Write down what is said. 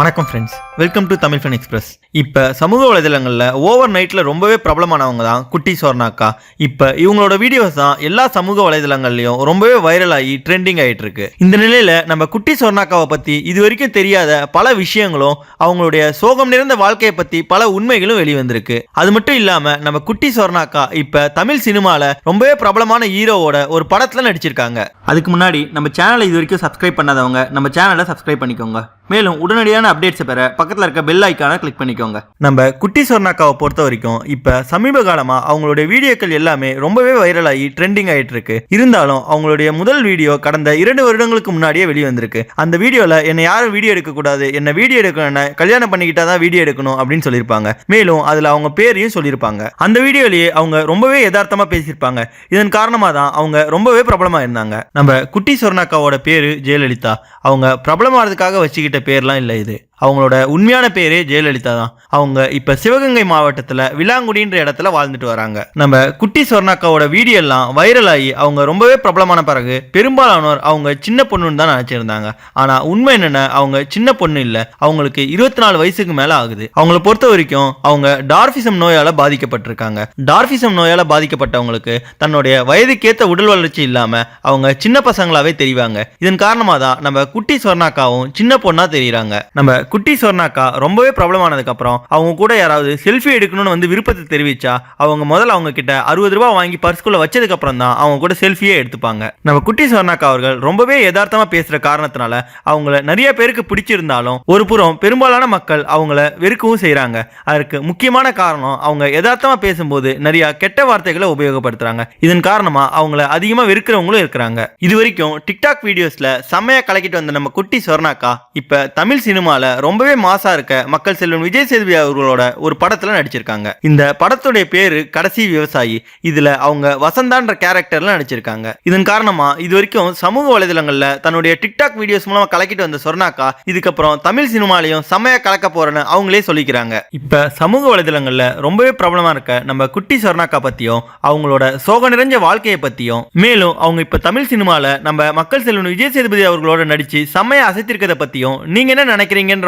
வணக்கம் friends welcome to Tamil fun express இப்போ சமூக வலைதளங்களில் ஓவர் நைட்டில் ரொம்பவே பிரபலமானவங்க தான் குட்டி சோர்னாக்கா இப்போ இவங்களோட வீடியோஸ் தான் எல்லா சமூக வலைதளங்கள்லையும் ரொம்பவே வைரல் ஆகி ட்ரெண்டிங் ஆகிட்டு இருக்கு. இந்த நிலையில் நம்ம குட்டி சோர்னாக்காவை பற்றி இது வரைக்கும் தெரியாத பல விஷயங்களும் அவங்களுடைய சோகம் நிறைந்த வாழ்க்கையை பற்றி பல உண்மைகளும் வெளிவந்திருக்கு. அது மட்டும் இல்லாமல் நம்ம குட்டி சோர்னாக்கா இப்போ தமிழ் சினிமாவில் ரொம்பவே பிரபலமான ஹீரோவோட ஒரு படத்தில் நடிச்சிருக்காங்க. அதுக்கு முன்னாடி நம்ம சேனலை இது வரைக்கும் சப்ஸ்கிரைப் பண்ணாதவங்க நம்ம சேனலை சப்ஸ்கிரைப் பண்ணிக்கோங்க. மேலும் உடனடியான அப்டேட்ஸை பெற பக்கத்தில் இருக்க பெல் ஐக்கானை கிளிக் பண்ணிக்கோங்க. நம்ம குட்டி சொர்ணாக்காவை பொறுத்த வரைக்கும் இப்போ சமீப காலமாக அவங்களுடைய வீடியோக்கள் எல்லாமே ரொம்பவே வைரல் ஆகி ட்ரெண்டிங் ஆகிட்டு இருக்கு இருந்தாலும் அவங்களுடைய முதல் வீடியோ கடந்த இரண்டு வருடங்களுக்கு முன்னாடியே வெளிவந்திருக்கு. அந்த வீடியோவில் என்னை யாரும் வீடியோ எடுக்கக்கூடாது. என்ன வீடியோ எடுக்கணும் கல்யாணம் பண்ணிக்கிட்டா தான் வீடியோ எடுக்கணும் அப்படின்னு சொல்லியிருப்பாங்க. மேலும் அதில் அவங்க பேரையும் சொல்லியிருப்பாங்க. அந்த வீடியோலேயே அவங்க ரொம்பவே யதார்த்தமாக பேசியிருப்பாங்க. இதன் காரணமாக தான் அவங்க ரொம்பவே பிரபலமாக இருந்தாங்க. நம்ம குட்டி சொர்ணாக்காவோட பேர் ஜெயலலிதா. அவங்க பிரபலமானதுக்காக வச்சுக்கிட்ட பேர்லாம் இல்லை இது. it அவங்களோட உண்மையான பேரே ஜெயலலிதா தான். அவங்க இப்போ சிவகங்கை மாவட்டத்தில் விலாங்குடின்ற இடத்துல வாழ்ந்துட்டு வராங்க. நம்ம குட்டி சொர்ணாக்காவோட வீடியோ எல்லாம் வைரல் ஆகி அவங்க ரொம்பவே பிரபலமான பிறகு பெரும்பாலானோர் அவங்க சின்ன பொண்ணுன்னு தான் நினச்சிருந்தாங்க. ஆனால் உண்மை என்னென்ன அவங்க சின்ன பொண்ணு இல்லை. அவங்களுக்கு இருபத்தி நாலு வயசுக்கு மேலே ஆகுது. அவங்கள பொறுத்த வரைக்கும் அவங்க டார்ஃபிசம் நோயால் பாதிக்கப்பட்டிருக்காங்க. டார்ஃபிசம் நோயால் பாதிக்கப்பட்டவங்களுக்கு தன்னுடைய வயதுக்கேற்ற உடல் வளர்ச்சி இல்லாமல் அவங்க சின்ன பசங்களாகவே தெரிவாங்க. இதன் காரணமாக தான் நம்ம குட்டி சொர்ணாக்காவும் சின்ன பொண்ணாக தெரியுறாங்க. நம்ம குட்டி சொர்ணாக்கா ரொம்பவே பிரபலமானதுக்கு அப்புறம் அவங்க கூட யாராவது செல்ஃபி எடுக்கணும்னு வந்து விருப்பத்தை தெரிவிச்சா அவங்க முதல்ல அவங்க கிட்ட அறுபது ரூபாய் வாங்கி பர்ஸ்குள்ள வச்சதுக்கு அப்புறம் தான் அவங்க கூட செல்ஃபியே எடுத்துப்பாங்க. நம்ம குட்டி சொர்ணாக்கா அவர்கள் ரொம்பவே யதார்த்தமா பேசுற காரணத்தினால அவங்கள நிறைய பேருக்கு பிடிச்சிருந்தாலும் ஒரு புறம் பெரும்பாலான மக்கள் அவங்கள வெறுக்கவும் செய்யறாங்க அதற்கு முக்கியமான காரணம் அவங்க யதார்த்தமா பேசும்போது நிறைய கெட்ட வார்த்தைகளை உபயோகப்படுத்துறாங்க. இதன் காரணமா அவங்கள அதிகமா வெறுக்கிறவங்களும் இருக்கிறாங்க. இது வரைக்கும் டிக்டாக் வீடியோஸ்ல செம்மையா கலக்கிட்டு வந்த நம்ம குட்டி சொர்ணாக்கா இப்ப தமிழ் சினிமால ரொம்பவே மாசா இருக்க மக்கள் செல்வன் விஜய் சேதுபதி அவர்களோட ஒரு படத்துல நடிச்சிருக்காங்க. இந்த படத்துடைய பேரு கடைசி விவசாயி. இதுல அவங்க வசந்தான்ற கேரக்டர்ல நடிச்சிருக்காங்க. இதன் காரணமா இது வரைக்கும் சமூக வலைதளங்கள்ல தன்னுடைய டிக்டாக் வீடியோஸ் மூலமா கலக்கிட்டு வந்த சொர்ணாக்கா இதுக்கப்புறம் தமிழ் சினிமாலையும் செம்மையா கலக்க போறேன்னு அவங்களே சொல்லிக்கிறாங்க. இப்ப சமூக வலைதளங்கள்ல ரொம்பவே பிரபலமா இருக்க நம்ம குட்டி சொர்ணாக்கா பத்தியும் அவங்களோட சோக நிறைஞ்ச வாழ்க்கையை பத்தியும் மேலும் அவங்க இப்ப தமிழ் சினிமால நம்ம மக்கள் செல்வன் விஜய் சேதுபதி அவர்களோட நடிச்சு செம்மையா அசைத்திருக்கிறத பத்தியும் நீங்க என்ன நினைக்கிறீங்கன்ற